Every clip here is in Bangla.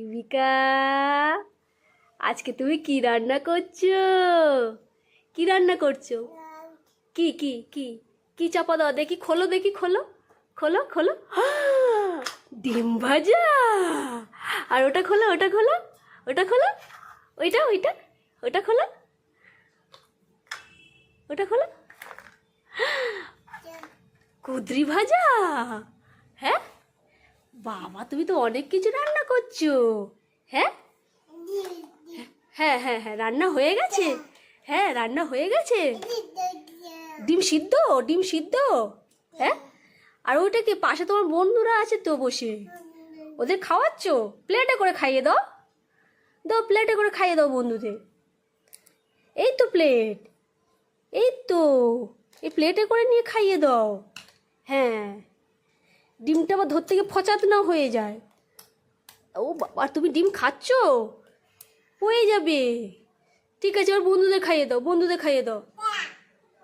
ইবিকা আজকে তুমি কি রান্না করছ? কি রান্না করছ? কি কি কি কি চাপা দাও? দেখি, খোলো দেখি, খোলো খোলো খোলো। ডিম ভাজা! আর ওটা খোলো ওটা খোলো ওটা খোলো, ওইটা ওইটা, ওটা খোলো ওটা খোলো। কুদরি ভাজা? হ্যাঁ? বাবা, তুমি তো অনেক কিছু রান্না করছ। হ্যাঁ? হ্যাঁ হ্যাঁ হ্যাঁ রান্না হয়ে গেছে? হ্যাঁ রান্না হয়ে গেছে? ডিম সিদ্ধ? ডিম সিদ্ধ? হ্যাঁ? আর ওইটা কি পাশে তোমার বন্ধুরা আছে তো বসে? ওদের খাওয়াচ্ছ? প্লেটে করে খাইয়ে দাও। দাও, প্লেটে করে খাইয়ে দাও বন্ধুদের। এই তো প্লেট। এই তো। এই প্লেটে করে নিয়ে খাইয়ে দাও। হ্যাঁ। ডিমটা আবার ধরতে গিয়ে ফচাত না হয়ে যায়। ও বাবা তুমি ডিম খাচ্ছ? হয়ে যাবে। ঠিক আছে ওর বন্ধুদের খাইয়ে দাও, বন্ধুদের খাইয়ে দাও।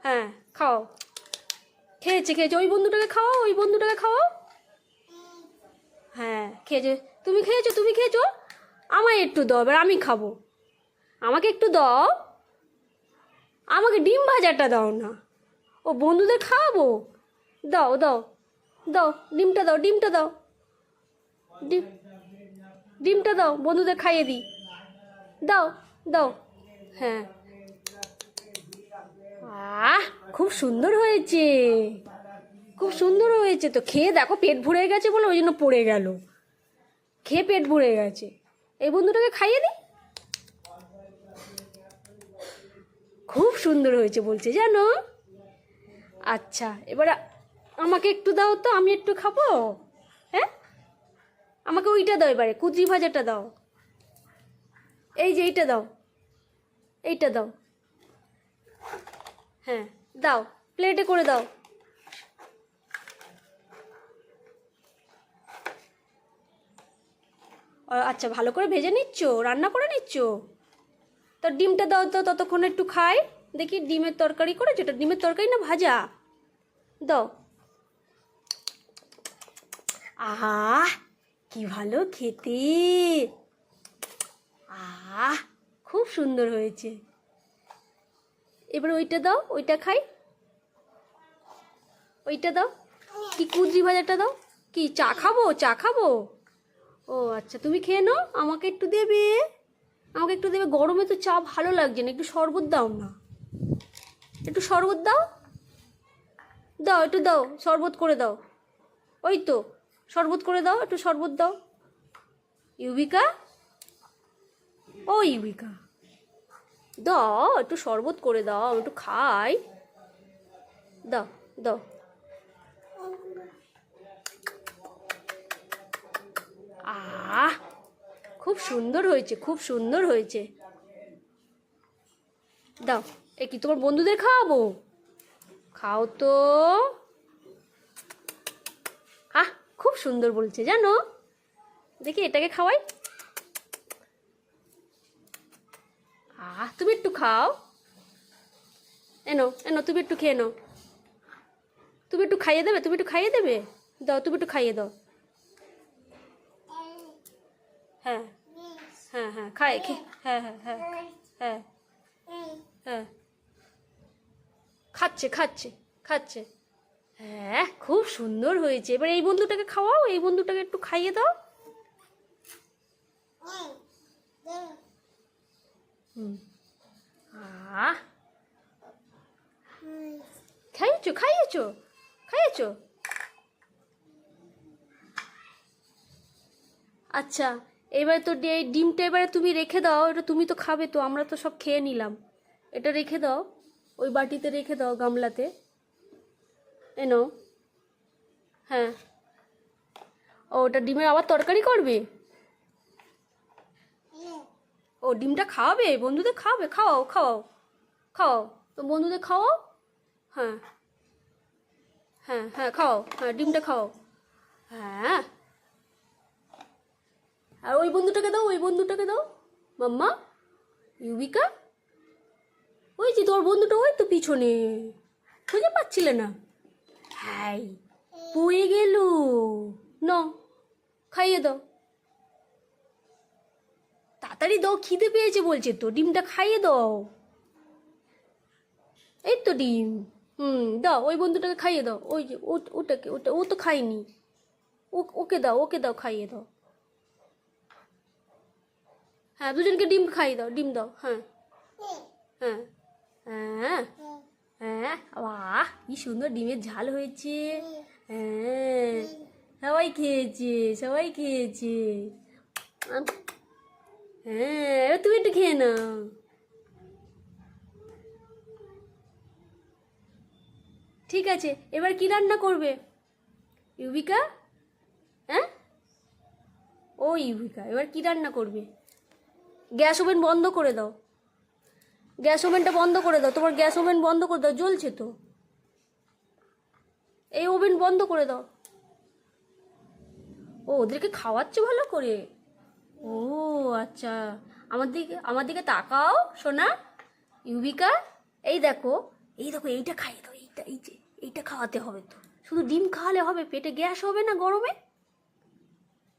হ্যাঁ খাও। খেয়েছে খেয়েছে। ওই বন্ধুটাকে খাওয়াও, ওই বন্ধুটাকে খাওয়াও। হ্যাঁ খেয়েছে। তুমি খেয়েছো তুমি খেয়েছো? আমায় একটু দাও, এবার আমি খাব। আমাকে একটু দাও। আমাকে ডিম ভাজাটা দাও না। ও, বন্ধুদের খাওয়াবো? দাও দাও। দাও, ডিমটা দাও ডিমটা দাও। ডিম ডিমটা দাও, বন্ধুদের খাইয়ে দিই। দাও দাও। হ্যাঁ। আহ, খুব সুন্দর হয়েছে। খুব সুন্দর হয়েছে তো। খেয়ে দেখো, পেট ভরে গেছে বলে ওই জন্য পড়ে গেল। খেয়ে পেট ভরে গেছে। এই বন্ধুটাকে খাইয়ে দিই? খুব সুন্দর হয়েছে বলছে, জানো? আচ্ছা এবার আমাকে একটু দাও তো, আমি একটু খাব। হ্যাঁ? আমাকে ওইটা দাও এবারে, কুচি ভাজাটা দাও। এই যে এইটা দাও। এইটা দাও। হ্যাঁ দাও প্লেটে করে দাও। আচ্ছা ভালো করে ভেজে নিচ্ছ? রান্না করে নিচ্ছ? তো ডিমটা দাও তো, ততক্ষণ একটু খাই। দেখি ডিমের তরকারি করেছ? এটা ডিমের তরকারি না ভাজা? দাও। আহ, কি ভালো খেতে। আহ, খুব সুন্দর হয়েছে। এবার ওইটা দাও, ওইটা খাই। ওইটা দাও। কি কুদরি ভাজাটা দাও। কি, চা খাব চা খাব? ও আচ্ছা তুমি খেয়ে নাও, আমাকে একটু দেবে। আমাকে একটু দেবে, গরমে তো চা ভালো লাগছে না, একটু শরবত দাও না। একটু শরবত দাও। দাও, একটু দাও, শরবত করে দাও। ওই তো। শরবত করে দাও, একটু শরবত দাও। ইউবিকা? ও, ইউবিকা। দাও, একটু শরবত করে দাও, একটু খাই। দাও দাও। আহ, খুব সুন্দর হয়েছে, খুব সুন্দর হয়েছে। দাও, এ কি তোমার বন্ধুদের খাওয়াবো? খাও তো আহ খুব সুন্দর বলছে, জানো? দেখি এটাকে খাওয়াই। আহ, তুমি একটু খাও। এনো এনো, তুমি একটু খেয়ে নাও। তুমি একটু খাইয়ে দেবে? তুমি একটু খাইয়ে দেবে? দাও, তুমি একটু খাইয়ে দাও। হ্যাঁ হ্যাঁ হ্যাঁ খাই হ্যাঁ হ্যাঁ হ্যাঁ হ্যাঁ হ্যাঁ। খাচ্ছে খাচ্ছে খাচ্ছে। হ্যাঁ খুব সুন্দর হয়েছে। এবার এই বন্ধুটাকে খাওয়াও, এই বন্ধুটাকে একটু খাইয়ে দাও। খাইয়েছো খাইয়েছো খাইয়েছো? আচ্ছা এবারে তো এই ডিমটা এবারে তুমি রেখে দাও, এটা তুমি তো খাবে তো, আমরা তো সব খেয়ে নিলাম। এটা রেখে দাও, ওই বাটিতে রেখে দাও গামলাতে। এনো হ্যাঁ। ও, ওটা ডিমের আবার তরকারি করবে? ও, ডিমটা খাওয়াবে বন্ধুদের খাওয়াবে খাওয়াও খাওয়াও খাওয়াও। তো বন্ধুদের খাওয়াও? হ্যাঁ। হ্যাঁ হ্যাঁ খাওয়াও। হ্যাঁ ডিমটা খাওয়াও। হ্যাঁ। আর ওই বন্ধুটাকে দাও, ওই বন্ধুটাকে দাও। মাম্মা, ইউবিকা। ওই যে তোর বন্ধুটা ওই তো পিছনে। খুঁজে পাচ্ছিলে না? হাই পড়ে গেল। ন, খাইয়ে দাও। তাড়াতাড়ি দাও, খিদে পেয়েছে বলছে তো, ডিমটা খাইয়ে দাও। এই তো ডিম। হুম, দাও, ওই বন্ধুটাকে খাইয়ে দাও। ওই যে ওটাকে, ওটা, ও তো খায়নি। ওকে দাও ওকে দাও, খাইয়ে দাও। হ্যাঁ দুজনকে ডিম খাইয়ে দাও, ডিম দাও হ্যাঁ। হ্যাঁ হ্যাঁ। কি সুন্দর ডিমের ঝাল হয়েছে। হ্যাঁ সবাই খেয়েছে সবাই খেয়েছে। হ্যাঁ এবার তুমি একটু খেয়ে নাও। ঠিক আছে, এবার কি রান্না করবে? ইউবিকা? হ্যাঁ? ও ইউবিকা, এবার কি রান্না করবে? গ্যাস ওভেন বন্ধ করে দাও। গ্যাস ওভেনটা বন্ধ করে দাও, তোমার গ্যাস ওভেন বন্ধ করে দাও, জ্বলছে তো। এই ওভেন বন্ধ করে দাও। ও, ওদেরকে খাওয়াচ্ছে ভালো করে? ও আচ্ছা। আমার দিকে আমার দিকে তাকাও, সোনা। ইউবিকা, এই দেখো এই দেখো, এইটা খাইয়ে দাও, এইটা, এই যে, এইটা খাওয়াতে হবে তো। শুধু ডিম খাওয়ালে হবে, পেটে গ্যাস হবে না গরমে?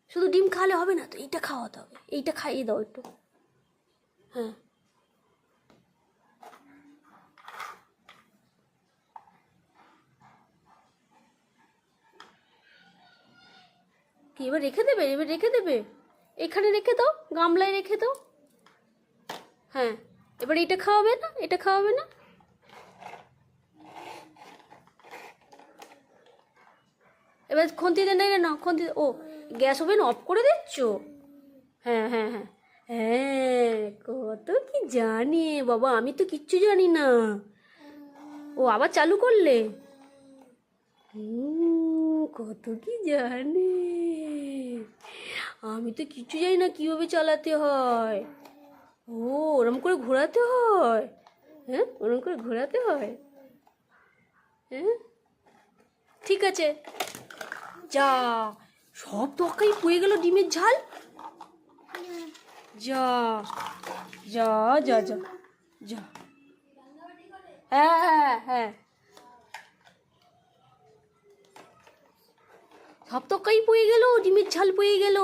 শুধু ডিম খাওয়ালে হবে না তো, এইটা খাওয়াতে হবে, এইটা খাইয়ে দাও একটু। হ্যাঁ। কি, এবার রেখে দেবে? এবার রেখে দেবে? এখানে রেখে দাও, গামলায় রেখে দাও। হ্যাঁ এবার এটা খাওয়াবে না, এটা খাওয়াবে না? এবার খন্তিতে নেই না খন্তি ও, গ্যাস ওভেন অফ করে দিচ্ছ? হ্যাঁ হ্যাঁ হ্যাঁ। হ্যাঁ কত কি জানি, বাবা, আমি তো কিচ্ছু জানি না। ও, আবার চালু করলে? কত কি জানে। আমি তো কিছু জানি না কীভাবে চালাতে হয়। ও, ওরম করে ঘোরাতে হয়? হ্যাঁ ওরম করে ঘোরাতে হয়? হ্যাঁ? ঠিক আছে। যা, সব তরকারি পুয়ে গেল ডিমের ঝাল? যা যা যা যা যা। হ্যাঁ হ্যাঁ হ্যাঁ। সব তো তরকারি পয়ে গেল, ডিমের ঝাল পয়ে গেল।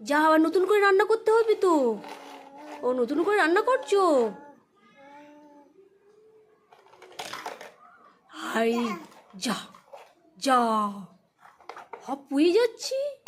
যা, আবার নতুন করে রান্না করতে হবে তো। ও, নতুন করে রান্না করছ? যা যা, সব পুয়ে যাচ্ছি।